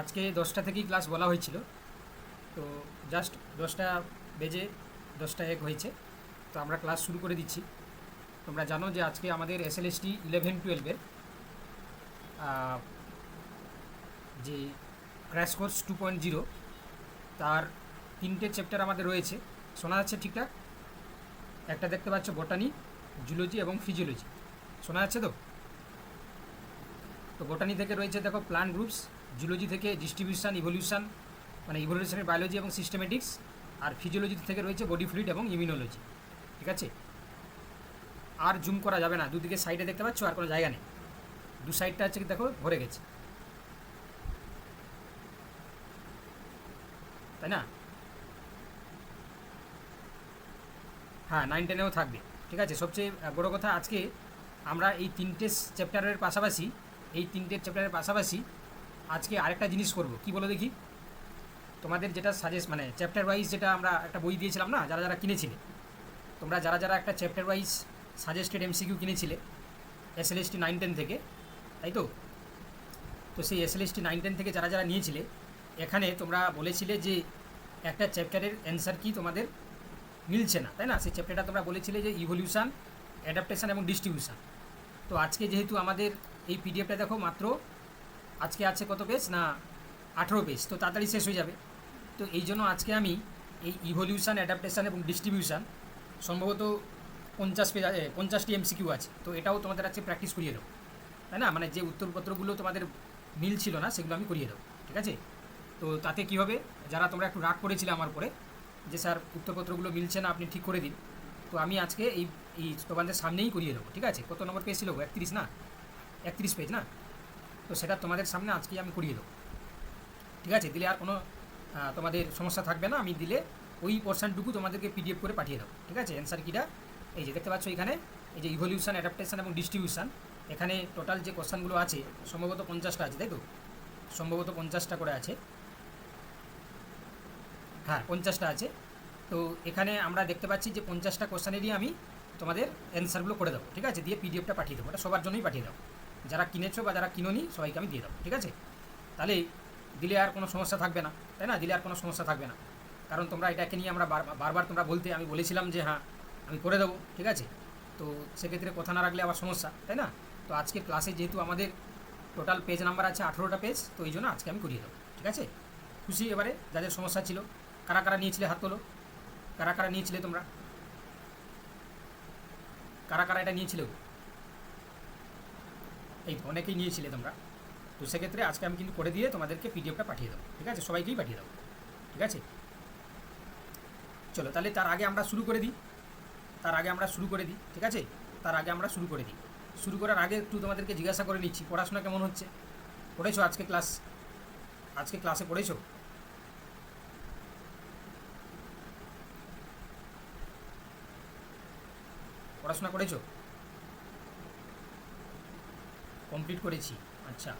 আজকে দশটা থেকেই ক্লাস বলা হয়েছিল। তো জাস্ট দশটা বেজে দশটা এক হয়েছে। তো আমরা ক্লাস শুরু করে দিচ্ছি। তোমরা জানো যে আজকে আমাদের S L S T eleven টুয়েলভের যে crash course two point zero তার তিনটে চ্যাপ্টার আমাদের রয়েছে। শোনা যাচ্ছে ঠিকঠাক? একটা দেখতে পাচ্ছ বটানি জুলজি এবং ফিজিওলজি শোনা যাচ্ছে তো? তো বোটানি থেকে রয়েছে দেখো প্লান্ট গ্রুপস জুলজি থেকে ডিস্ট্রিবিউশন ইভলিউশন মানে ইভলিউশনের বায়োলজি এবং সিস্টেমেটিক্স আর ফিজিওলজি থেকে রয়েছে বডি ফ্লুইড এবং ইমিউনোলজি ঠিক আছে? আর জুম করা যাবে না, দুদিকে সাইডে দেখতে পাচ্ছ, আর কোনো জায়গা নেই। দু সাইডটা হচ্ছে দেখো, ভরে গেছে। তাই না? হ্যাঁ নাইন টেনেও থাকবে, ঠিক আছে? সবচেয়ে বড় কথা আজকে আমরা এই তিনটে চ্যাপ্টারের পাশাপাশি, এই তিনটে চ্যাপ্টারের পাশাপাশি আজকে আরেকটা জিনিস করব। কি বলো দেখি? তোমাদের যেটা সাজেস্ট মানে চ্যাপ্টার ওয়াইজ যেটা আমরা একটা বই দিয়েছিলাম না, যারা যারা কিনেছিলে। তোমরা যারা যারা একটা chapter wise suggested MCQ কিনেছিলে S L S T nine ten থেকে, তাই তো? তো সেই S L S T nine ten থেকে যারা যারা নিয়েছিলে, এখানে তোমরা বলেছিলে যে একটা চ্যাপ্টারের অ্যান্সার কি তোমাদের মিলছে না, তাই না? সেই চ্যাপ্টারটা তোমরা বলেছিলে যে ইভলিউশন অ্যাডাপ্টেশন এবং ডিস্ট্রিবিউশন তো আজকে যেহেতু আমাদের এই পিডিএফটা দেখো মাত্র আজকে আছে কত পেজ না, আঠেরো পেজ তো তাড়াতাড়ি শেষ হয়ে যাবে। তো এই জন্য আজকে আমি এই ইভলিউশন অ্যাডাপ্টেশন এবং ডিস্ট্রিবিউশন সম্ভবত পঞ্চাশ পেজ পঞ্চাশটি এমসিকিউ আছে। তো এটাও তোমাদের আজকে প্র্যাকটিস করিয়ে দেবো। তাই না? মানে যে উত্তরপত্রগুলো তোমাদের মিল ছিল না, সেগুলো আমি করিয়ে দেবো। ঠিক আছে? তো তাতে কী হবে? যারা তোমরা একটু রাগ করেছিলে আমার পরে যে স্যার উত্তরপত্রগুলো মিলছে না, আপনি ঠিক করে দিন। তো আমি আজকে এই এই তোমাদের সামনেই করিয়ে দেবো। ঠিক আছে? কত নম্বর পেজ ছিল? একত্রিশ না? একত্রিশ পেজ না? তো সেটা তোমাদের সামনে আজকেই আমি করিয়ে দেবো। ঠিক আছে? দিলে আর কোনো তোমাদের সমস্যা থাকবে না। আমি দিলে ওই পোর্শনটুকু তোমাদেরকে পিডিএফ করে পাঠিয়ে দেবো। ঠিক আছে? অ্যান্সার কিটা এই যে দেখতে পাচ্ছ এখানে, এই যে ইভলিউশন অ্যাডাপ্টেশন এবং ডিস্ট্রিবিউশন এখানে টোটাল যে কোশ্চানগুলো আছে, সম্ভবত পঞ্চাশটা আছে, তাই তো? সম্ভবত পঞ্চাশটা করে আছে। হ্যাঁ পঞ্চাশটা আছে। তো এখানে আমরা দেখতে পাচ্ছি যে পঞ্চাশটা কোশ্চানেরই আমি তোমাদের অ্যান্সারগুলো করে দেবো। ঠিক আছে? দিয়ে পিডিএফটা পাঠিয়ে দেবো। এটা সবার জন্যই পাঠিয়ে দেবো। যারা কিনেছো বা যারা কিনোনি, সবাইকে আমি দিয়ে দেবো, ঠিক আছে? তাহলে দিলে আর কোনো সমস্যা থাকবে না, তাই না? দিলে আর কোনো সমস্যা থাকবে না। কারণ তোমরা এটাকে নিয়ে আমরা বার- বারবার তোমরা বলতে, আমি বলেছিলাম যে হ্যাঁ আমি করে দেবো ঠিক আছে? তো সেক্ষেত্রে কথা না রাখলে আবার সমস্যা, তাই না? তো আজকে ক্লাসে যেহেতু আমাদের টোটাল পেজ নাম্বার আছে আঠেরোটা পেজ তো এই জন্য আজকে আমি করিয়ে দেবো, ঠিক আছে? খুশি এবারে, যাদের সমস্যা ছিল। কারা কারা নিয়েছিলে হাত তোলো? কারা কারা নিয়েছিলে তোমরা? কারা কারা এটা নিয়েছিলে? এই অনেকেই নিয়েছিলে তোমরা। তো সেক্ষেত্রে আজকে আমি কিন্তু করে দিয়ে তোমাদেরকে পিডিএফটা পাঠিয়ে দেবো, ঠিক আছে? সবাইকেই পাঠিয়ে দেবো, ঠিক আছে? চলো, তাহলে তার আগে আমরা শুরু করে দিই। তার আগে আমরা শুরু করে দিই, ঠিক আছে? তার আগে আমরা শুরু করে দিই। শুরু করার আগে একটু তোমাদেরকে জিজ্ঞাসা করে নিচ্ছি, পড়াশোনা কেমন হচ্ছে? পড়েছো আজকে ক্লাস? আজকে ক্লাসে পড়েছো? পড়াশোনা করেছ? কমপ্লিট করেছি। আচ্ছা।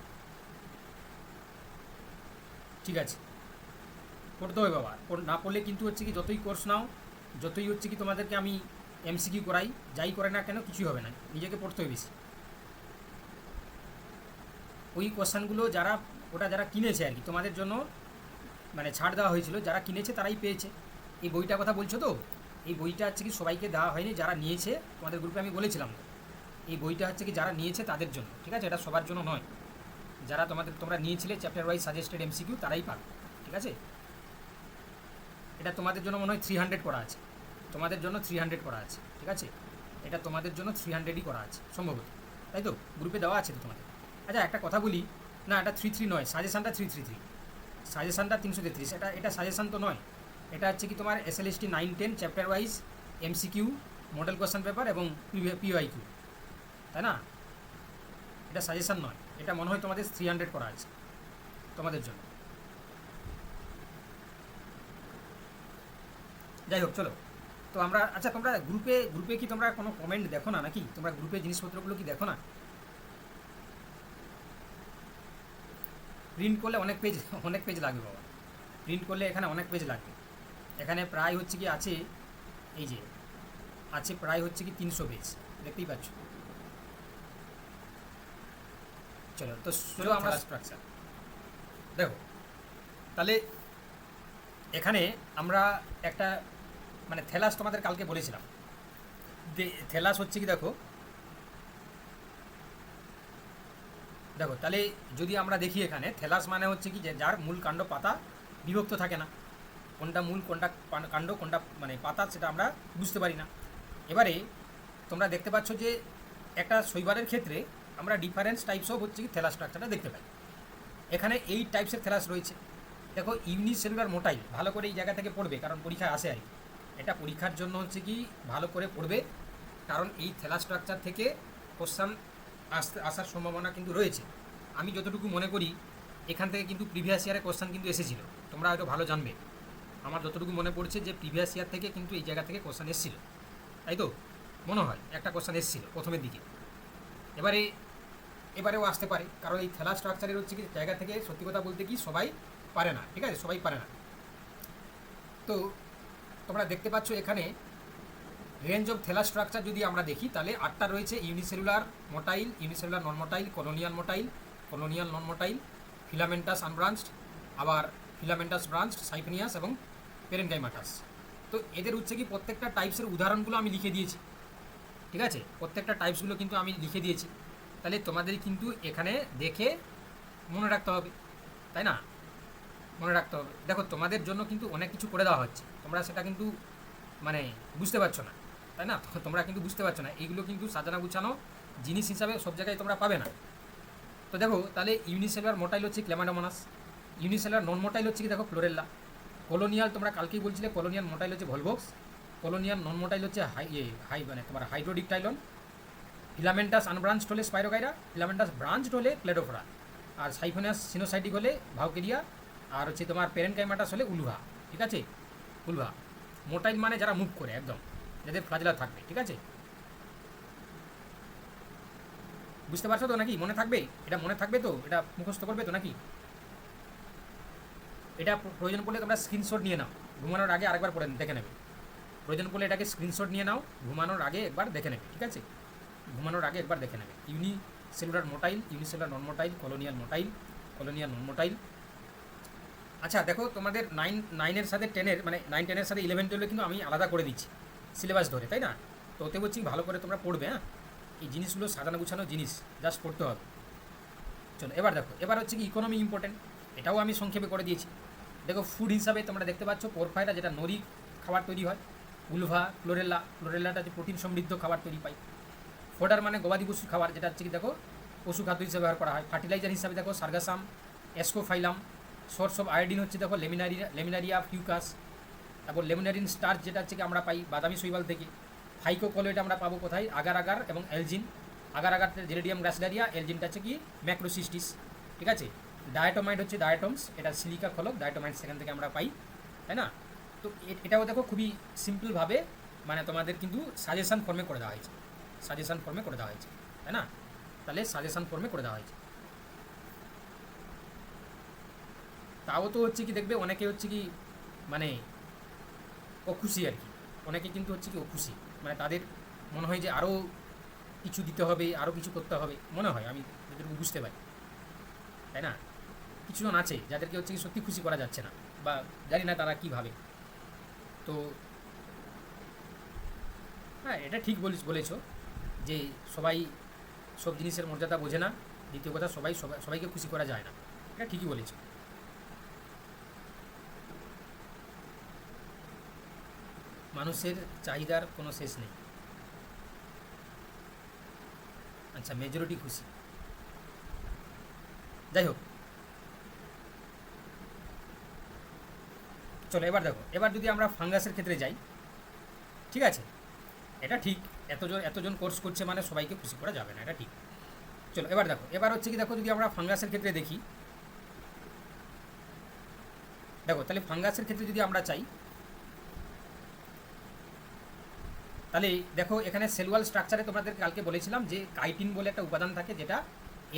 ঠিক আছে। পড়তে হবে বাবা। না পড়লে কিন্তু হচ্ছে কি যতই কোর্স নাও, যতই হচ্ছে কি তোমাদেরকে আমি এমসিকিউ করাই, যাই করে না কেন কিছুই হবে না। নিজেকে পড়তে হবে বেশি। ওই কোশ্চানগুলো যারা, ওটা যারা কিনেছে আর কি, তোমাদের জন্য মানে ছাড় দেওয়া হয়েছিল, যারা কিনেছে তারাই পেয়েছে। এই বইটার কথা বলছো তো? এই বইটা হচ্ছে কি সবাইকে দেওয়া হয়নি, যারা নিয়েছে, তোমাদের গ্রুপে আমি বলেছিলাম। এই বইটা হচ্ছে কি যারা নিয়েছে তাদের জন্য, ঠিক আছে? এটা সবার জন্য নয়। যারা তোমাদের, তোমরা নিয়েছিলে চ্যাপ্টার ওয়াইজ সাজেস্টেড এমসিকিউ তারাই পাবে ঠিক আছে? এটা তোমাদের জন্য মনে হয় থ্রি হান্ড্রেড করা আছে। তোমাদের জন্য থ্রি হান্ড্রেড করা আছে, ঠিক আছে? এটা তোমাদের জন্য থ্রি হান্ড্রেডই করা আছে, সম্ভবত। তাই তো? গ্রুপে দেওয়া আছে তো তোমাদের। আচ্ছা একটা কথা বলি। না, এটা থ্রি থ্রি নয় সাজেশানটা থ্রি থ্রি থ্রি সাজেশানটা তিনশো তেত্রিশ। এটা এটা সাজেশান তো নয়। এটা হচ্ছে কি তোমার S L S T nine ten chapter wise MCQ model question paper এবং পিওয়াই কিউ তাই না? এটা সাজেশান নয়। এটা মনে হয় তোমাদের থ্রি হান্ড্রেড করা আছে। তোমাদের জন্য। যাই হোক, চলো। তো আমরা আচ্ছা তোমরা গ্রুপে গ্রুপে কি তোমরা কোনো কমেন্ট দেখো না নাকি? তোমরা গ্রুপে জিনিসপত্রগুলো কি দেখো না? প্রিন্ট করলে অনেক পেজ অনেক পেজ লাগবে বাবা। প্রিন্ট করলে এখানে অনেক পেজ লাগবে। এখানে প্রায় হচ্ছে কি আছে, এই যে, আছে প্রায় হচ্ছে কি তিনশো পেজ দেখতেই পাচ্ছ? চলো তো চলো আমরা স্ট্রাকচার দেখো তাহলে এখানে আমরা একটা মানে থেলাস তোমাদের কালকে বলেছিলাম। যে থেলাস হচ্ছে কি দেখো দেখো তাহলে যদি আমরা দেখি এখানে থেলাস মানে হচ্ছে কি যে যার মূল কাণ্ড পাতা বিভক্ত থাকে না। কোনটা মূল কোনটা কাণ্ড কোনটা মানে পাতা সেটা আমরা বুঝতে পারি না। এবারে তোমরা দেখতে পাচ্ছ যে একটা শৈবালের ক্ষেত্রে আমরা ডিফারেন্স টাইপস অফ হচ্ছে কি থেলা স্ট্রাকচারটা দেখতে পাই। এখানে এই টাইপসের থেলাস রয়েছে। দেখো ইউনিসেলুলার মোটাইল ভালো করে এই জায়গা থেকে পড়বে, কারণ পরীক্ষায় আসে আর। এটা পরীক্ষার জন্য হচ্ছে কি ভালো করে পড়বে, কারণ এই থেলা স্ট্রাকচার থেকে কোশ্চান আসতে আসার সম্ভাবনা কিন্তু রয়েছে। আমি যতটুকু মনে করি, এখান থেকে কিন্তু প্রিভিয়াস ইয়ারে কোশ্চান কিন্তু এসেছিল। তোমরা হয়তো ভালো জানবে। আমার যতটুকু মনে পড়ছে যে প্রিভিয়াস ইয়ার থেকে কিন্তু এই জায়গা থেকে কোশ্চান এসেছিল। তাই তো? মনে হয় একটা কোশ্চান এসেছিল প্রথমের দিকে। এবারে এবারেও আসতে পারে। কারণ এই থেলা স্ট্রাকচারের হচ্ছে কি, জায়গা থেকে সত্যি কথা বলতে কি সবাই পারে না, ঠিক আছে? সবাই পারে না। তো তোমরা দেখতে পাচ্ছ এখানে রেঞ্জ অফ থেলা স্ট্রাকচার যদি আমরা দেখি, তাহলে আটটা রয়েছে। Unicellular motile unicellular non motile colonial motile colonial non motile filamentous unbranched আবার ফিলামেন্টাস ব্রাঞ্চ সাইফেনিয়াস এবং পেরেনকাইমাটাস তো এদের হচ্ছে কি, প্রত্যেকটা টাইপসের উদাহরণগুলো আমি লিখে দিয়েছি। ঠিক আছে? প্রত্যেকটা টাইপসগুলো কিন্তু আমি লিখে দিয়েছি। তাহলে তোমাদের কিন্তু এখানে দেখে মনে রাখতে হবে, তাই না? মনে রাখতে হবে। দেখো, তোমাদের জন্য কিন্তু অনেক কিছু করে দেওয়া হচ্ছে। তোমরা সেটা কিন্তু মানে বুঝতে পারছ না, তাই না? তোমরা কিন্তু বুঝতে পারছ না। এইগুলো কিন্তু সাজানো গুছানো জিনিস হিসাবে সব জায়গায় তোমরা পাবে না। তো দেখো, তাহলে ইউনিসেলার মোটাইল হচ্ছে ক্লেমাডোমোনাস। ইউনিসেলার নন মোটাইল হচ্ছে কি দেখো, ফ্লোরেল্লা। কলোনিয়াল, তোমরা কালকেই বলছিলে, কলোনিয়াল মোটাইল হচ্ছে ভলভক্স। কলোনিয়াল নন মোটাইল হচ্ছে হাই হাই মানে তোমার হাইড্রোডিকটাইলন। ফিলামেন্টাস আনব্রাঞ্চড হলে স্পাইরোগাইরা ফিলামেন্টাস ব্রাঞ্চড হলে প্লেডোফোরা আর সাইফোনাস সিনোসাইটিক হলে ভাউকেরিয়া আর হচ্ছে তোমার পেরেনকাইমাটাস হলে উলভা ঠিক আছে? উলভা মোটাইল মানে যারা মুভ করে, একদম। যাদের ফ্লাজলা থাকবে, ঠিক আছে? বুঝতে পারছ তো নাকি? মনে থাকবে? এটা মনে থাকবে তো? এটা মুখস্থ করবে তো নাকি? এটা প্রয়োজন পড়লে তোমরা স্ক্রিনশট নিয়ে নাও। ঘুমানোর আগে আরেকবার পড়ে দেখে নেবে। প্রয়োজন পড়লে এটাকে স্ক্রিনশট নিয়ে নাও। ঘুমানোর আগে একবার দেখে নেবে, ঠিক আছে? ঘুমানোর আগে একবার দেখে নেবে। Unicellular motile, unicellular non motile colonial motile, colonial non motile আচ্ছা দেখো তোমাদের নাইন নাইনের সাথে টেনের মানে নাইন টেনের সাথে ইলেভেন টুয়েলভে কিন্তু আমি আলাদা করে দিচ্ছি সিলেবাস ধরে, তাই না? তো ওতে বলছি ভালো করে তোমরা পড়বে হ্যাঁ? এই জিনিসগুলো সাজানো গুছানো জিনিস জাস্ট পড়তে হবে। চলো, এবার দেখো, এবার হচ্ছে কি ইকোনমি ইম্পর্টেন্ট এটাও আমি সংক্ষেপে করে দিয়েছি। দেখো ফুড হিসাবে তোমরা দেখতে পাচ্ছ পোরফাইরা যেটা নরি খাবার তৈরি হয়, উলভা ক্লোরেলা ক্লোরেল্লাটা যে প্রোটিন সমৃদ্ধ খাবার তৈরি পাই ফোডার মানে গবাদি পশুর খাবার, যেটা হচ্ছে কি দেখো, পশু খাদ্য হিসেবে ব্যবহার করা হয়। ফার্টিলাইজার হিসাবে দেখো, Sargassum, Ascophyllum source of iodine হচ্ছে দেখো লেমিনারিয়া লেমিনারিয়া, ফিউকাস, তারপর লেমিনারিন স্টার্চ যেটা হচ্ছে কি আমরা পাই বাদামি শৈবাল থেকে। ফাইকোকলোয়েড আমরা পাবো কোথায়? আগার আগার এবং এলজিন আগার আগার জেরেডিয়াম গ্রাসডারিয়া এলজিনটা হচ্ছে কি ম্যাক্রোসিস্টিস। ঠিক আছে? ডায়াটোমাইট হচ্ছে ডায়াটমস, এটা সিলিকা খলক, ডায়াটোমাইট সেখান থেকে আমরা পাই, তাই না? তো এটাও দেখো খুবই সিম্পলভাবে মানে তোমাদের কিন্তু সাজেশন ফর্মে করে দেওয়া হয়েছে। সাজেশন ফর্মে করে দেওয়া হয়েছে, তাই না? তাহলে সাজেশন ফর্মে করে দেওয়া হয়েছে। তাও তো হচ্ছে কি দেখবে, অনেকে হচ্ছে কি মানে অখুশি আর কি। অনেকে কিন্তু হচ্ছে কি অখুশি। মানে তাদের মনে হয় যে আরও কিছু দিতে হবে আরও কিছু করতে হবে, মনে হয়, আমি যতটুকু বুঝতে পারি। তাই না? কিছুজন আছে যাদেরকে হচ্ছে কি সত্যি খুশি করা যাচ্ছে না, বা জানি না তারা কী ভাবে। তো হ্যাঁ এটা ঠিক বলিস, বলেছ। যে সবাই সব জিনিসের মর্যাদা বোঝে না, দ্বিতীয় কথা সবাই সবাই সবাইকে খুশি করা যায় না। এটা ঠিকই বলেছ। মানুষের চাহিদার কোনো শেষ নেই। আচ্ছা মেজরিটি খুশি। যাই হোক। চলো, এবার দেখো, এবার যদি আমরা ফাঙ্গাসের ক্ষেত্রে যাই, ঠিক আছে? এটা ঠিক। এতজন এতজন কোর্স করছে মানে সবাইকে খুশি করা যাবে না, এটা ঠিক। চলো, এবার দেখো, এবার হচ্ছে কি দেখো, যদি আমরা ফাঙ্গাসের ক্ষেত্রে দেখি, দেখো, তাহলে ফাঙ্গাসের ক্ষেত্রে যদি আমরা চাই, তাহলে দেখো, এখানে সেলুয়াল স্ট্রাকচারে তোমাদের কালকে বলেছিলাম যে কাইটিন বলে একটা উপাদান থাকে, যেটা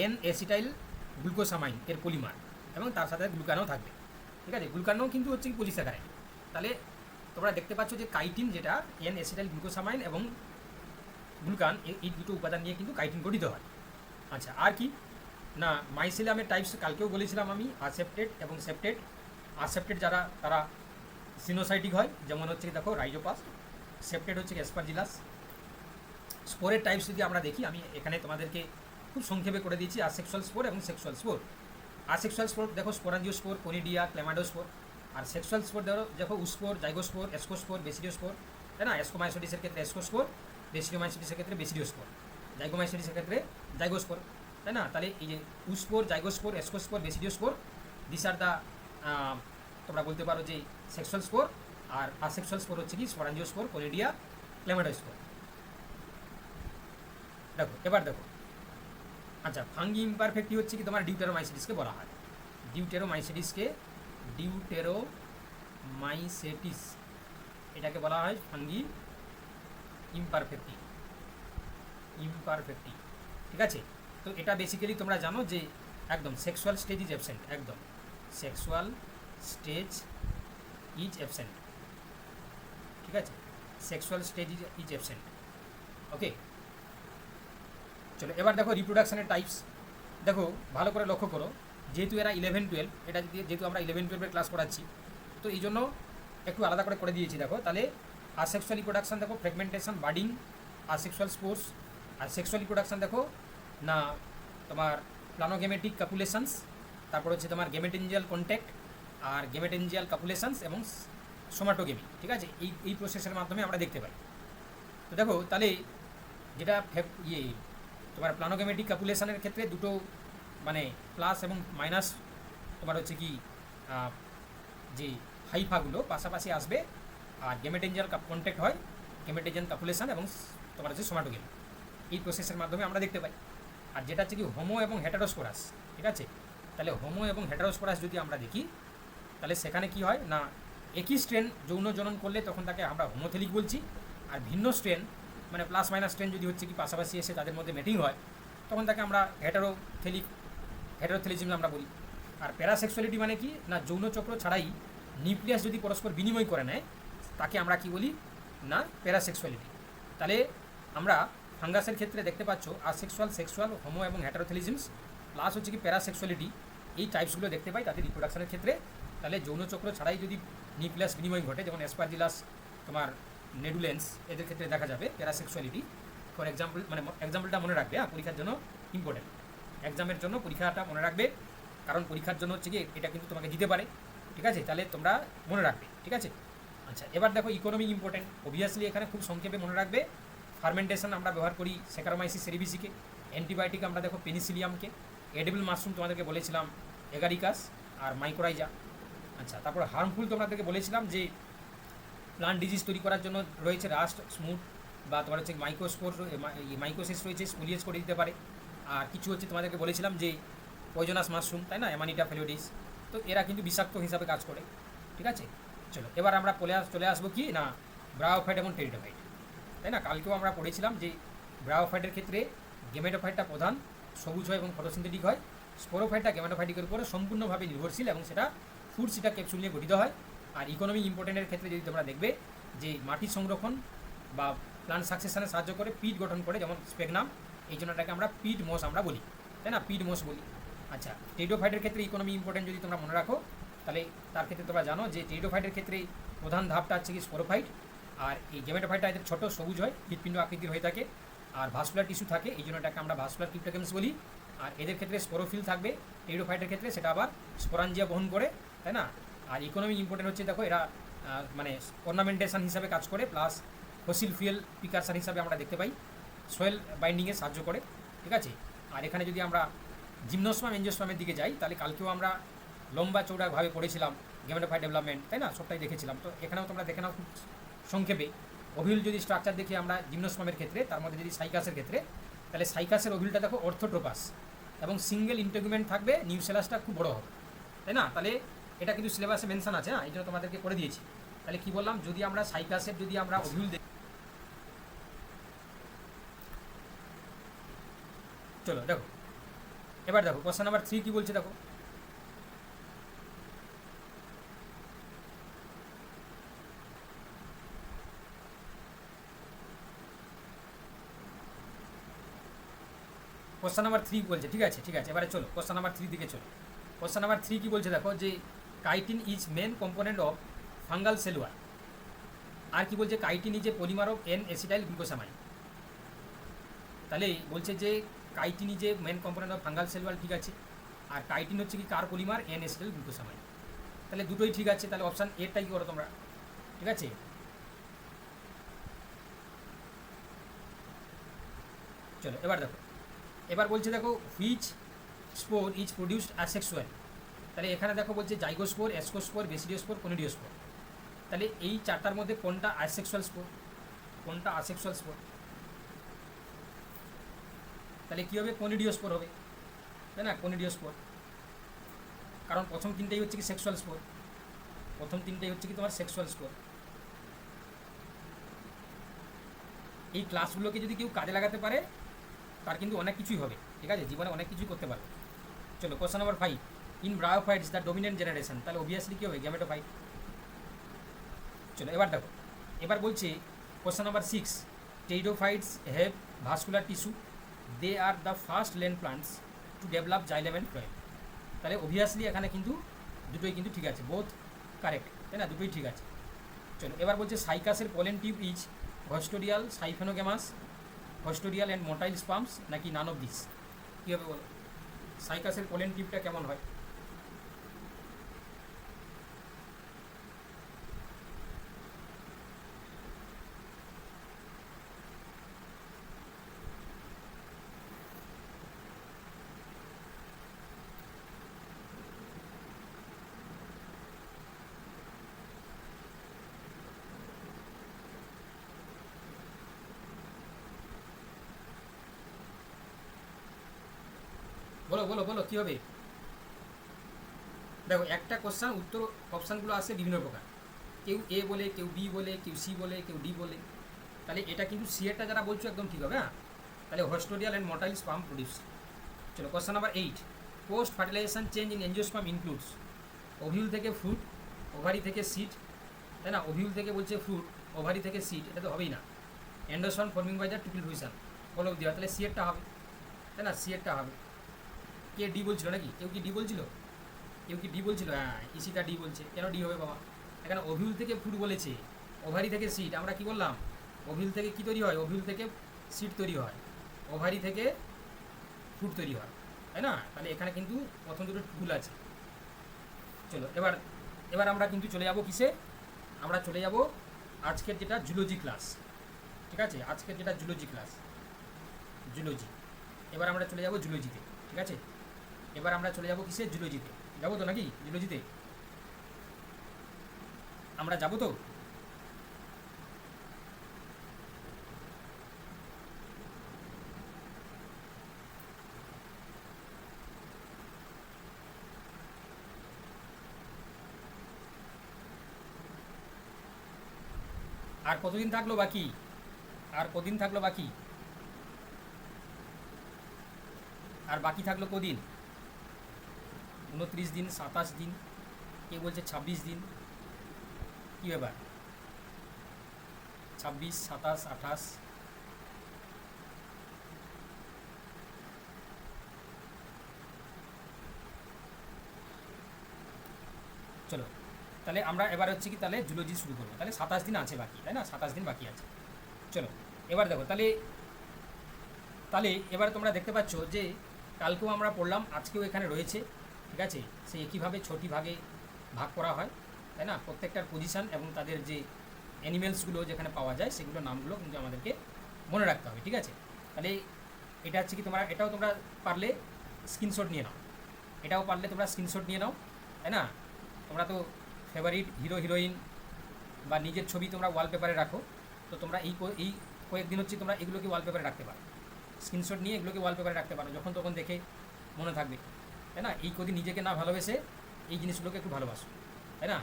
এন এসিটাইল গ্লুকোসামাইন এর পলিমার এবং তার সাথে গ্লুকানও থাকবে। ঠিক আছে? গ্লুকানও কিন্তু হচ্ছে পলিস্যাকারাইড তাহলে তোমরা দেখতে পাচ্ছ যে কাইটিন যেটা এন এসিটাইল গ্লুকোসামাইন এবং গ্লুকান, এই দুটো উপাদান নিয়ে কিন্তু কাইটিন গঠিত হয়। আচ্ছা আর কি? না মাইসিলামের টাইপস কালকেও বলেছিলাম আমি আসেপ্টেড এবং সেপ্টেড আসেপ্টেড যারা, তারা সিনোসাইটিক হয়, যেমন হচ্ছে দেখো রাইজোপাস সেপ্টেড হচ্ছে অ্যাসপারজিলাস স্পোরের টাইপস যদি আমরা দেখি, আমি এখানে তোমাদেরকে খুব সংক্ষেপে করে দিয়েছি আসেক্সুয়াল স্পোর এবং সেক্সুয়াল স্পোর আসেক্সুয়াল স্পোর দেখো স্পোরাঞ্জিও স্পোর কোনিডিয়া ক্ল্যামাডোস্পোর আর সেক্সুয়াল স্পোর ধরো, দেখো উস্পোর জাইগোস্পোর এসকোস্পোর বেসিডিওস্পোর তাই না? এসকোমাইসোডিসের ক্ষেত্রে এসকোস্পোর বেসিডিওমাইসোডিসের ক্ষেত্রে বেসিডিওস্পোর জাইগোমাইসোডিসের ক্ষেত্রে জাইগোস্পোর তাই না? তাহলে এই যে oospore zygospore ascospore basidiospore this R the তোমরা বলতে পারো যে সেক্সুয়াল স্পোর আর আসেক্সুয়াল স্পোর হচ্ছে কি, স্পোরাঞ্জিও স্পোর কোনিডিয়া ক্ল্যামাডোস্পোর দেখো, এবার দেখো। আচ্ছা ফাঙ্গি ইমপারফেক্টই হচ্ছে কি, তোমার ডিউটেরোমাইসিটিসকে বলা হয়। ডিউটেরোমাইসিটিসকে ডিউটেরোমাইসেটিস এটাকে বলা হয় ফাঙ্গি ইমপারফেক্টি ইমপারফেক্টি ঠিক আছে? তো এটা বেসিক্যালি তোমরা জানো যে একদম সেক্সুয়াল স্টেজ ইজ অ্যাবসেন্ট একদম। সেক্সুয়াল স্টেজ ইজ অ্যাবসেন্ট ঠিক আছে? Sexual stage is is absent okay চলো, এবার দেখো রিপ্রোডাকশনের টাইপস দেখো, ভালো করে লক্ষ্য করো, যেহেতু এরা ইলেভেন টুয়েলভ এটা যেহেতু আমরা ইলেভেন টুয়েলভের ক্লাস করাচ্ছি তো এই জন্য একটু আলাদা করে করে দিয়েছি, দেখো। তাহলে আসেক্সুয়াল রিপ্রোডাকশন দেখো ফ্রেগমেন্টেশন বাডিং আসেক্সুয়াল স্পোর্টস আর সেক্সুয়াল রিপ্রোডাকশন দেখো, না, তোমার প্লানোগেমেটিক কাপুলেশনস তারপর হচ্ছে তোমার গেমেটেনজিয়াল কন্ট্যাক্ট আর গেমেটেনজিয়াল কাপুলেশনস এবং সোমাটোগেমি ঠিক আছে? এই এই প্রসেসের মাধ্যমে আমরা দেখতে পাই তো দেখো, তাহলে যেটা ইয়ে তোমার প্লানোগেমেটিক ক্যাপুলেশনের ক্ষেত্রে দুটো মানে প্লাস এবং মাইনাস তোমার হচ্ছে কি যে হাইফাগুলো পাশাপাশি আসবে আর গেমেটেঞ্জিয়াল কন্ট্যাক্ট হয়, গেমেটেঞ্জিয়াল ক্যাপুলেশন এবং তোমার হচ্ছে সোমাটোগেম এই প্রসেসের মাধ্যমে আমরা দেখতে পাই। আর যেটা হচ্ছে কি হোমো এবং হেটারোস্পোরাস ঠিক আছে? তাহলে হোমো এবং হেটারোস্পোরাস যদি আমরা দেখি, তাহলে সেখানে কি হয় না, একই স্ট্রেন যৌন জনন করলে তখন তাকে আমরা হোমোথেলিক বলছি। আর ভিন্ন স্ট্রেন মানে প্লাস মাইনাস স্ট্রেন যদি হচ্ছে কি পাশাপাশি এসে তাদের মধ্যে মেটিং হয়, তখন তাকে আমরা হেটারোথেলিক হেটারোথেলিজম আমরা বলি। আর প্যারাসেক্সুয়ালিটি মানে কি? না, যৌন চক্র ছাড়াই নিউক্লিয়াস যদি পরস্পর বিনিময় করে নেয় তাকে আমরা কি বলি? না প্যারাসেক্সুয়ালিটি তাহলে আমরা ফাঙ্গাসের ক্ষেত্রে দেখতে পাচ্ছ আসেক্সুয়াল সেক্সুয়াল হোমো এবং হেটারোথেলিজমস প্লাস হচ্ছে কি প্যারাসেক্সুয়ালিটি এই টাইপসগুলো দেখতে পাই তাদের রিপ্রোডাকশনের ক্ষেত্রে। তাহলে যৌনচক্র ছাড়াই যদি নিউক্লিয়াস বিনিময় ঘটে, যেমন অ্যাসপারজিলাস তোমার নেডুলেন্স, এদের ক্ষেত্রে দেখা যাবে প্যারাসেক্সুয়ালিটি ফর এক্সাম্পল মানে এক্সাম্পলটা মনে রাখবে হ্যাঁ পরীক্ষার জন্য ইম্পর্টেন্ট এক্সামের জন্য পরীক্ষাটা মনে রাখবে, কারণ পরীক্ষার জন্য হচ্ছে কি, এটা কিন্তু তোমাকে দিতে পারে, ঠিক আছে? তাহলে তোমরা মনে রাখবে, ঠিক আছে? আচ্ছা এবার দেখো ইকোনমি ইম্পর্টেন্ট অবভিয়াসলি এখানে খুব সংক্ষেপে মনে রাখবে ফার্মেন্টেশন আমরা ব্যবহার করি সেকারোমাইসিস সেরিবিসিকে অ্যান্টিবায়োটিক আমরা দেখো পেনিসিলিয়ামকে এডিবল মাশরুম তোমাদেরকে বলেছিলাম এগারিকাস আর মাইক্রোরাইজা আচ্ছা তারপর হার্মফুল তোমাদেরকে বলেছিলাম যে প্লান্ট ডিজিজ তৈরি করার জন্য রয়েছে রাস্ট স্মুথ বা তোমার হচ্ছে মাইক্রোস্পোর মাইক্রোসিস রয়েছে স্পুলিয়েজ করে দিতে পারে। আর কিছু হচ্ছে তোমাদেরকে বলেছিলাম যে পয়জনাস মাশরুম তাই না? অ্যামানিটা ফেলোডিস তো এরা কিন্তু বিষাক্ত হিসাবে কাজ করে, ঠিক আছে? চলো, এবার আমরা চলে আস, চলে আসব কি? না ব্রাওফাইট এবং টেরিটোফাইট তাই না? কালকেও আমরা পড়েছিলাম যে ব্রাওফাইটের ক্ষেত্রে গেমেটোফাইটটা প্রধান, সবুজ হয় এবং ফটোসিনথেটিক হয়। স্পোরোফাইটটা গেমেটোফাইটিকের উপরে সম্পূর্ণভাবে নির্ভরশীল এবং সেটা ফুড সিটা ক্যাপসুল নিয়ে গঠিত হয়। আর ইকোনমি ইম্পর্টেন্টের ক্ষেত্রে যদি তোমরা দেখবে যে মাটি সংরক্ষণ বা প্লান্ট সাকসেশনে সাহায্য করে পিট গঠন করে, যেমন স্পেগনাম এই জন্য এটাকে আমরা পিট মোস আমরা বলি। তাই না? পিট মোস বলি। আচ্ছা টেরিডোফাইটের ক্ষেত্রে ইকোনমি ইম্পর্টেন্ট যদি তোমরা মনে রাখো তাহলে তার ক্ষেত্রে তোমরা জানো যে টেরিডোফাইটের ক্ষেত্রে প্রধান ধাপটা হচ্ছে কি স্পোরোফাইট, আর এই গেমেটোফাইটটা এদের ছোট, সবুজ হয়, হৃৎপিণ্ড আকৃতির হয়ে থাকে, আর ভাস্কুলার টিস্যু থাকে, এই জন্য এটাকে আমরা ভাস্কুলার ক্রিপ্টোকেমস বলি, আর এদের ক্ষেত্রে স্পোরোফিল থাকবে, টেরিডোফাইটের ক্ষেত্রে সেটা আবার স্পোরাঞ্জিয়া বহন করে, তাই না? আর ইকোনমি ইম্পর্টেন্ট হচ্ছে দেখো এরা মানে অর্নামেন্টেশন হিসাবে কাজ করে প্লাস ফসিল ফুয়েল পিকারসার হিসাবে আমরা দেখতে পাই সোয়েল বাইন্ডিংয়ে সাহায্য করে, ঠিক আছে? আর এখানে যদি আমরা জিমনোসমাম এনজিওসমামের দিকে যাই, তাহলে কালকেও আমরা লম্বা চৌড়াভাবে পড়েছিলাম গেমেটোফাই ডেভেলপমেন্ট তাই না? সবটাই দেখেছিলাম। তো এখানেও তোমরা দেখে নাও, খুব সংক্ষেপে। অভিল যদি স্ট্রাকচার দেখি আমরা জিমনোসমামের ক্ষেত্রে, তার মধ্যে যদি সাইকাসের ক্ষেত্রে, তাহলে সাইকাসের অভিলটা দেখো অর্থোট্রোপাস এবং সিঙ্গেল ইন্টেগুমেন্ট থাকবে নিউসেলাসটা খুব বড় হবে। তাই না? তাহলে এটা কিন্তু সিলেবাসে মেনশন আছে, না? এই জন্য তোমাদেরকে করে দিয়েছি। তাহলে কি বললাম? যদি আমরা সাইকাসের যদি আমরা অভিল দেখি চলো, দেখো। এবার দেখো কোশ্চেন নাম্বার থ্রি কী বলছে দেখো? কোশ্চেন নাম্বার থ্রি বলছে, ঠিক আছে ঠিক আছে, এবারে চলো কোশ্চেন নাম্বার থ্রি দিকে চলো। কোশ্চেন নাম্বার থ্রি কি বলছে দেখো, যে chitin is main component of fungal cell wall আর কি বলছে chitin is a polymer of N acetyl glucosamine তাহলে বলছে যে chitin is a main component of fungal cell wall ঠিক আছে। আর কাইটিন হচ্ছে কি, কার পলিমার এন এসিটাইল গ্লুকোসামাইন তাহলে দুটোই ঠিক আছে, তাহলে অপশান এরটাই করো তোমরা, ঠিক আছে? চলো, এবার দেখো। এবার বলছে দেখো which spore is produced asexual তাহলে এখানে দেখো বলছে জাইগোস্পোর এসকোস্পোর বেসিডিওস্পোর কোনিডিওস্পোর তাহলে এই চারটার মধ্যে কোনটা আসেক্সুয়াল স্পোর কোনটা আসেক্সুয়াল স্পোর তাহলে কী হবে? কোনিডিওস্পোর হবে। তাই না? কোনিডিওস্পোর কারণ প্রথম তিনটেই হচ্ছে কি সেক্সুয়াল স্পোর প্রথম তিনটেই হচ্ছে কি তোমার সেক্সুয়াল স্পোর এই ক্লাসগুলোকে যদি কেউ কাজে লাগাতে পারে তার কিন্তু অনেক কিছুই হবে, ঠিক আছে? জীবনে অনেক কিছুই করতে পারবে। চলো question number five in bryophytes the dominant generation তাহলে অবভিয়াসলি কী হবে? গ্যামেটো গ্যামেটোফাইট চলো, এবার দেখো। এবার বলছে question number six pteridophytes have vascular tissue they are the first land plants to develop xylem and তাহলে অবভিয়াসলি এখানে কিন্তু দুটোই কিন্তু ঠিক আছে বোথ কারেক্ট তাই না? দুটোই ঠিক আছে। চলো, এবার বলছে সাইকাসের pollen tube is haustorial siphonogamous haustorial and motile sperms নাকি নান অফ দিস কী বলো? সাইকাসের কোলেন টিপটা কেমন হয়? বলো বলো বলো, কী হবে? দেখো, একটা কোশ্চান উত্তর অপশানগুলো আসে বিভিন্ন প্রকার। কেউ এ বলে, কেউ বি বলে, কেউ সি বলে, কেউ ডি বলে। তাহলে এটা কিন্তু সি এরটা যারা বলছো একদম ঠিক হবে হ্যাঁ? তাহলে haustorial and motile sperm produce চলো question number eight post fertilisation change in angiosperm includes ovule থেকে ফ্রুট ওভারি থেকে সিট তাই না? ওভিউল থেকে বলছে ফ্রুট ওভারি থেকে সিট এটা তো হবেই না। Endosperm forming by the triple fusion বলো, দেওয়া, তাহলে সি এরটা হবে, তাই না? সি এরটা হবে। কে ডি বলছিল নাকি? কেউ কি ডি বলছিল? কেউ কি ডি বলছিল? হ্যাঁ ইসিকা ডি বলছে। কেন ডি হবে বাবা? এখানে অভিউল থেকে ফুড বলেছে। ওভারি থেকে সিট। আমরা কি বললাম? অভিউল থেকে কি তৈরি হয়? অভিল থেকে সিট তৈরি হয়। ওভারি থেকে ফুড তৈরি হয়। তাই না? তাহলে এখানে কিন্তু প্রথম দুটো ভুল আছে। চলো, এবার এবার আমরা কিন্তু চলে যাব কিসে? আমরা চলে যাব আজকের যেটা জুলজি ক্লাস। ঠিক আছে? আজকের যেটা জুলজি ক্লাস। জুলজি। এবার আমরা চলে যাব জুলজিতে। ঠিক আছে? এবার আমরা চলে যাব কিসে জুলজিতে? যাব তো নাকি জুলজিতে? আমরা যাব তো? আর কতদিন থাকল বাকি? আর কদিন থাকল বাকি? আর বাকি থাকল কদিন? উনত্রিশ দিন, সাতাশ দিন, কে বলছে ছাব্বিশ দিন? কী ব্যাপার? ছাব্বিশ, সাতাশ, আঠাশ। চলো, তাহলে আমরা এবার হচ্ছে কি, তাহলে জুলজি শুরু করব। তাহলে সাতাশ দিন আছে বাকি, তাই না? সাতাশ দিন বাকি আছে। চলো, এবার দেখো, তাহলে তাহলে এবার তোমরা দেখতে পাচ্ছ যে, কালকেও আমরা পড়লাম, আজকেও এখানে রয়েছে। ঠিক আছে? সে একইভাবে ছটি ভাগে ভাগ করা হয়, তাই না? প্রত্যেকটার পজিশন এবং তাদের যে অ্যানিমেলসগুলো যেখানে পাওয়া যায়, সেগুলোর নামগুলো কিন্তু আমাদেরকে মনে রাখতে হবে, ঠিক আছে? তাহলে এটা হচ্ছে কি তোমরা, এটাও তোমরা পারলে স্ক্রিনশট নিয়ে নাও। এটাও পারলে তোমরা স্ক্রিনশট নিয়ে নাও, তাই না? তোমরা তো ফেভারিট হিরো হিরোইন বা নিজের ছবি তোমরা ওয়ালপেপারে রাখো, তো তোমরা এই এই কয়েকদিন হচ্ছে তোমরা এগুলোকে ওয়ালপেপারে রাখতে পারো। স্ক্রিনশট নিয়ে এগুলোকে ওয়ালপেপারে রাখতে পারো, যখন তখন দেখে মনে থাকবে। তাই না? এই কদিন নিজেকে না ভালোবেসে এই জিনিসগুলোকে একটু ভালোবাসো, তাই না?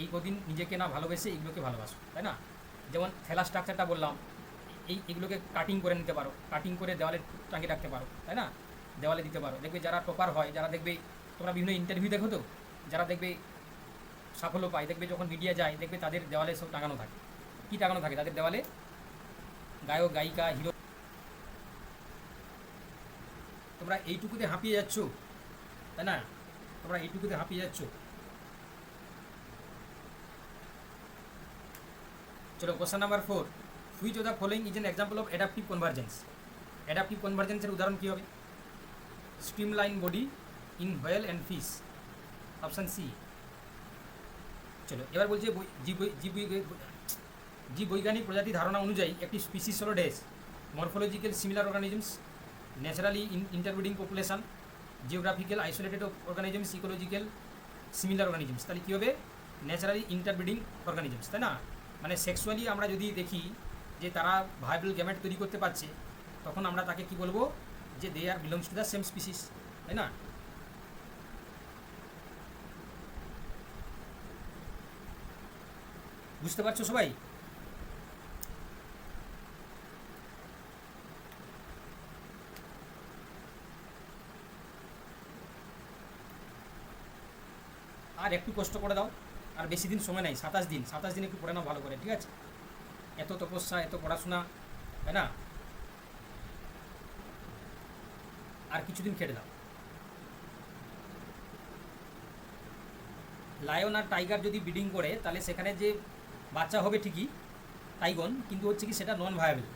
এই কদিন নিজেকে না ভালোবেসে এইগুলোকে ভালোবাসো, তাই না? যেমন থেলা স্ট্রাকচারটা বললাম, এই এগুলোকে কাটিং করে নিতে পারো কাটিং করে দেওয়ালে টাঙিয়ে রাখতে পারো, তাই না? দেওয়ালে দিতে পারো। দেখবে যারা টপার হয়, যারা দেখবে তোমরা বিভিন্ন ইন্টারভিউ দেখো তো, যারা দেখবে সাফল্য পায়, দেখবে যখন মিডিয়া যায়, দেখবে তাদের দেওয়ালে সব টাঙানো থাকে। কী টাঙানো থাকে? তাদের দেওয়ালে গায়ক, গায়িকা হিরো তোমরা এইটুকুতে হাঁপিয়ে যাচ্ছ। তাই না? তোমরা এইটুকুতে হাঁপিয়ে যাচ্ছ। চলো question number four which of the following is an example of adaptive convergence adaptive কনভার্জেন্সের উদাহরণ কী হবে? Streamline body in whale and fish option C চলো, এবার বলছে জীব বৈজ্ঞানিক প্রজাতি ধারণা অনুযায়ী একটি স্পিসিস হলো these morphological similar organisms naturally interbreeding population geographical isolated organisms ecological similar organisms তাহলে কী হবে? ন্যাচারালি ইন্টারব্রিডিং অর্গানিজমস তাই না? মানে সেক্সুয়ালি আমরা যদি দেখি যে তারা ভাইবল গ্যামেট তৈরি করতে পারছে, তখন আমরা তাকে কি বলব? যে they are belongs to the same species তাই না? বুঝতে পারছ সবাই? আর একটু কষ্ট করে দাও, আর বেশি দিন সময় নাই, সাতাশ দিন সাতাশ দিন একটু পড়ে নাও ভালো করে, ঠিক আছে? এত তপস্যা, এত পড়াশোনা, তাই না? আর কিছুদিন খেটে দাও। লায়ন আর টাইগার যদি ব্রিডিং করে, তাহলে সেখানে যে বাচ্চা হবে ঠিকই টাইগন কিন্তু হচ্ছে কি সেটা নন ভায়াবল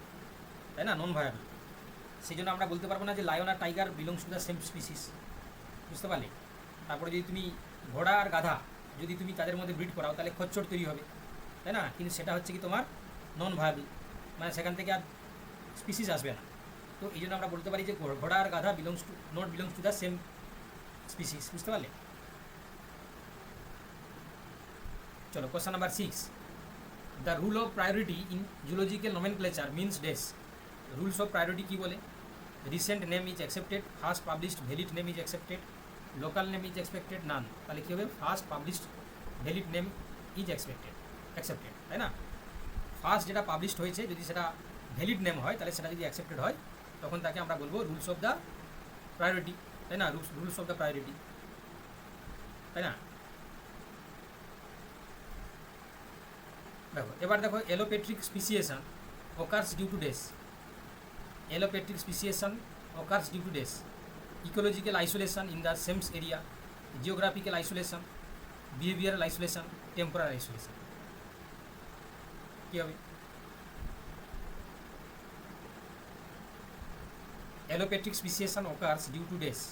তাই না? নন ভায়াবল সেই জন্য আমরা বলতে পারব না যে lion R tiger belongs to the same species বুঝতে পারলে? তারপরে যদি তুমি ঘোড়া আর গাধা যদি তুমি তাদের মধ্যে ব্রিড করাও, তাহলে খচ্চর তৈরি হবে। তাই না? কিন্তু সেটা হচ্ছে কি তোমার নন ভায়াবল মানে সেখান থেকে আর স্পিসিস আসবে না। তো এই জন্য আমরা বলতে পারি যে ঘোড়া আর গাধা belongs to not belongs to the same species বুঝতে পারলে? চলো question number six the rule of priority in zoological nomenclature means these rules of priority কী বলে? Recent name is accepted first published valid name is accepted local name is expected none তাহলে কী হবে? First published valid name is expected accepted তাই না? First যেটা published হয়েছে, যদি সেটা ভ্যালিড নেম হয়, তাহলে সেটা যদি অ্যাকসেপ্টেড হয়, তখন তাকে আমরা বলব রুলস অফ দ্য প্রায়োরিটি তাই না? Rules rules of the priority তাই না? দেখো, এবার দেখো allopatric speciation occurs due to these allopatric speciation occurs due to these ecological isolation in the same area geographical isolation behavioural isolation temporal isolation কী হবে allopatric speciation occurs due to days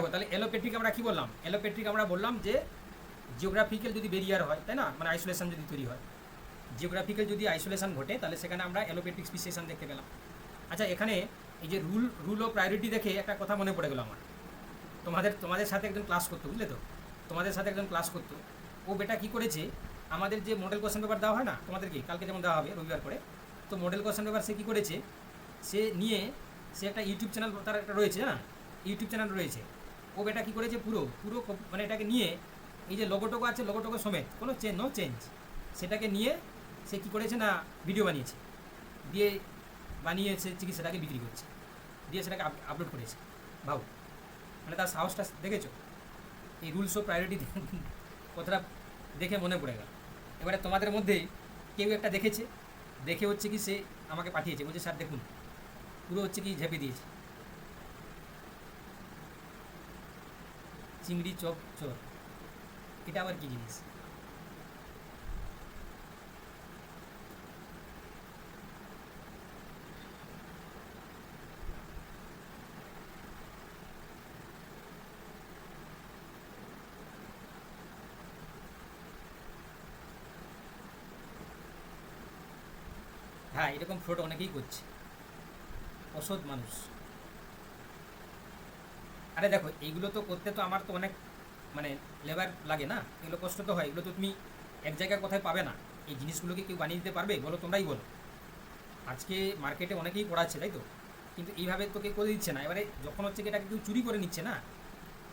দেখো, তাহলে allopathic আমরা কি বললাম? Allopathic আমরা বললাম যে geographical যদি বেরিয়ার হয়, তাই না? মানে আইসোলেশন যদি তৈরি হয়। জিওগ্রাফিক্যাল যদি আইসোলেশন ঘটে, তাহলে সেখানে আমরা এলোপ্যাথিক স্পিসিয়েশন দেখতে পেলাম। আচ্ছা এখানে এই যে রুল রুল অফ প্রায়োরিটি দেখে একটা কথা মনে পড়ে গেলো আমার। তোমাদের তোমাদের সাথে একজন ক্লাস করতো, বুঝলে তো? তোমাদের সাথে একজন ক্লাস করতো। ও বেটা কি করেছে? আমাদের যে মডেল কোশ্চেন পেপার দেওয়া হয় না তোমাদেরকে কালকে যেমন দেওয়া হবে, রবিবার করে। তো মডেল কোশ্চেন পেপার সে কী করেছে? সে নিয়ে সে একটা ইউটিউব চ্যানেল তার একটা রয়েছে না ইউটিউব চ্যানেল রয়েছে। বেটা কী করেছে পুরো পুরো মানে এটাকে নিয়ে, এই যে লোগোটোকো আছে লোগোটোকো সমেত, কোনো চেঞ্জ নো চেঞ্জ সেটাকে নিয়ে সে কী করেছে না ভিডিও বানিয়েছে, দিয়ে বানিয়েছে কি সেটাকে বিক্রি করছে, দিয়ে সেটাকে আপলোড করেছে ভাও মানে তার সাহসটা দেখেছ? এই রুলস ও প্রায়োরিটি কথাটা দেখে মনে পড়ে গেল। এবারে তোমাদের মধ্যে কেউ একটা দেখেছে, দেখে হচ্ছে কি সে আমাকে পাঠিয়েছে, বলছে, স্যার, দেখুন, পুরো হচ্ছে কি ঝেপে দিয়েছে। চিংড়ি চপ চোর এটা আবার কি জিনিস? হ্যাঁ এরকম ফ্রড অনেকেই করছে। অসৎ মানুষ। আরে দেখো, এইগুলো তো করতে তো আমার তো অনেক মানে লেবার লাগে না, এগুলো কষ্ট তো হয়, এগুলো তো তুমি এক জায়গায় কোথায় পাবে না। এই জিনিসগুলোকে কেউ বানিয়ে দিতে পারবে? বলো, তোমরাই বলো। আজকে মার্কেটে অনেকেই পড়াচ্ছে তাই তো? কিন্তু এইভাবে তো কেউ করে দিচ্ছে না। এবারে যখন হচ্ছে এটাকে কেউ চুরি করে নিচ্ছে না,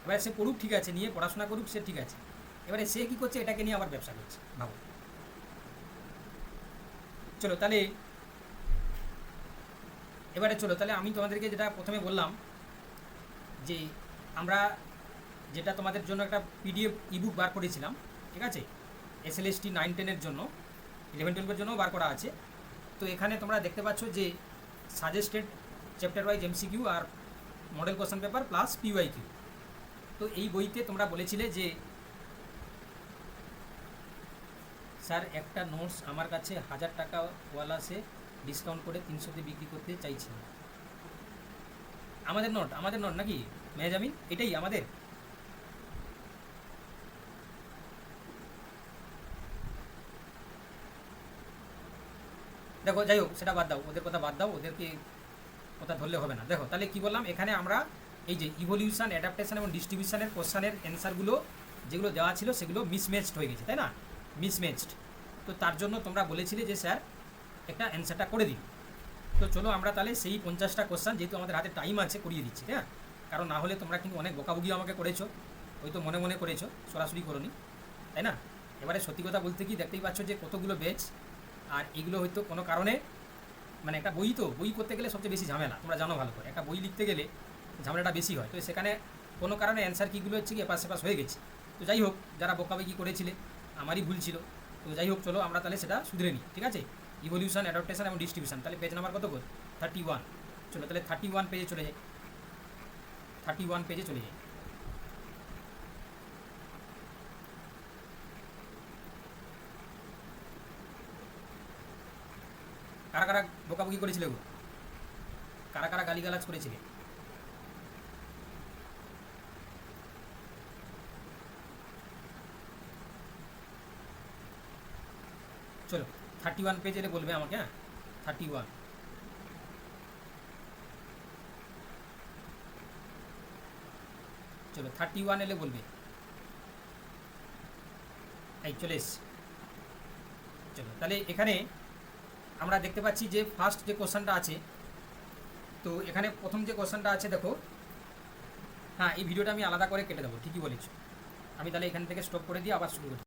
এবারে সে পড়ুক ঠিক আছে, নিয়ে পড়াশোনা করুক, সে ঠিক আছে। এবারে সে কী করছে? এটাকে নিয়ে আবার ব্যবসা করছে। ভাবো। চলো, তাহলে, এবারে চলো, তাহলে আমি তোমাদেরকে যেটা প্রথমে বললাম যে আমরা যেটা তোমাদের জন্য একটা পিডিএফ ইবুক বার করেছিলাম, ঠিক আছে? এসএলএসটি নাইন টেনের জন্য ইলেভেন টুয়েলভের জন্যও বার করা আছে। তো এখানে তোমরা দেখতে পাচ্ছ যে সাজেস্টেড চ্যাপ্টার ওয়াইজ এমসিকিউ আর model question paper plus PY Q তো এই বইতে তোমরা বলেছিলে যে, স্যার, একটা নোটস আমার কাছে হাজার টাকা ওয়ালা সে ডিসকাউন্ট করে তিনশোতে বিক্রি করতে চাইছি আমাদের নোট আমাদের নোট নাকি? মেহজামিন এটাই আমাদের। দেখো, যাই হোক, সেটা বাদ দাও, ওদের কথা বাদ দাও, ওদেরকে কথা ধরলে হবে না। দেখো, তাহলে কি বললাম? এখানে আমরা এই যে ইভলিউশন অ্যাডাপ্টেশন এবং ডিস্ট্রিবিউশনের কোশ্চানের অ্যান্সারগুলো যেগুলো দেওয়া ছিল, সেগুলো মিসম্যাচড হয়ে গেছে, তাই না? মিসম্যাচড তো তার জন্য তোমরা বলেছিলে যে, স্যার, একটা অ্যান্সারটা করে দিন। তো চলো আমরা তাহলে সেই পঞ্চাশটা কোশ্চান যেহেতু আমাদের হাতে টাইম আছে, করিয়ে দিচ্ছি হ্যাঁ কারণ না হলে তোমরা কিন্তু অনেক বকাবুগি আমাকে করেছ হয়তো মনে মনে করেছ, সরাসরি করোনি, তাই না? এবারে সত্যি কথা বলতে কি দেখতেই পাচ্ছ যে কতগুলো বেচ আর এগুলো হয়তো কোনো কারণে মানে একটা বই তো, বই করতে গেলে সবচেয়ে বেশি ঝামেলা, তোমরা জানো ভালো করে, একটা বই লিখতে গেলে ঝামেলাটা বেশি হয়, তো সেখানে কোনো কারণে অ্যান্সার কীগুলো হচ্ছে কি এপাশ সেপাশ হয়ে গেছে, তো যাই হোক, যারা বকাবকি করেছিলে, আমারই ভুল ছিল, তো যাই হোক, চলো আমরা তাহলে সেটা শুধরে নিই, ঠিক আছে? ইভলিউশন অ্যাডাপ্টেশন এবং ডিস্ট্রিবিউশন তাহলে পেজ নাম্বার কত কর থার্টি ওয়ান চলো, তাহলে থার্টি ওয়ান পেজে চলে যাই। থার্টি ওয়ান পেজে চলে যাই। কারা কারা বকাবকি করেছিলে গো? কারা কারা গালিগালাজ করেছিলে? চলো। থার্টি ওয়ান পেজ এলে বলবে আমাকে হ্যাঁ? থার্টি ওয়ান চলো থার্টি ওয়ান এলে বলবে। এই, চলে এসছি চলো, তাহলে এখানে আমরা দেখতে পাচ্ছি যে ফার্স্ট যে কোশ্চেনটা আছে, তো এখানে প্রথম যে কোশ্চেনটা আছে, দেখো। হ্যাঁ এই ভিডিওটা আমি আলাদা করে কেটে দেবো, ঠিকই বলেছ। আমি তাহলে এখান থেকে স্টপ করে দিয়ে আবার শুরু করছি।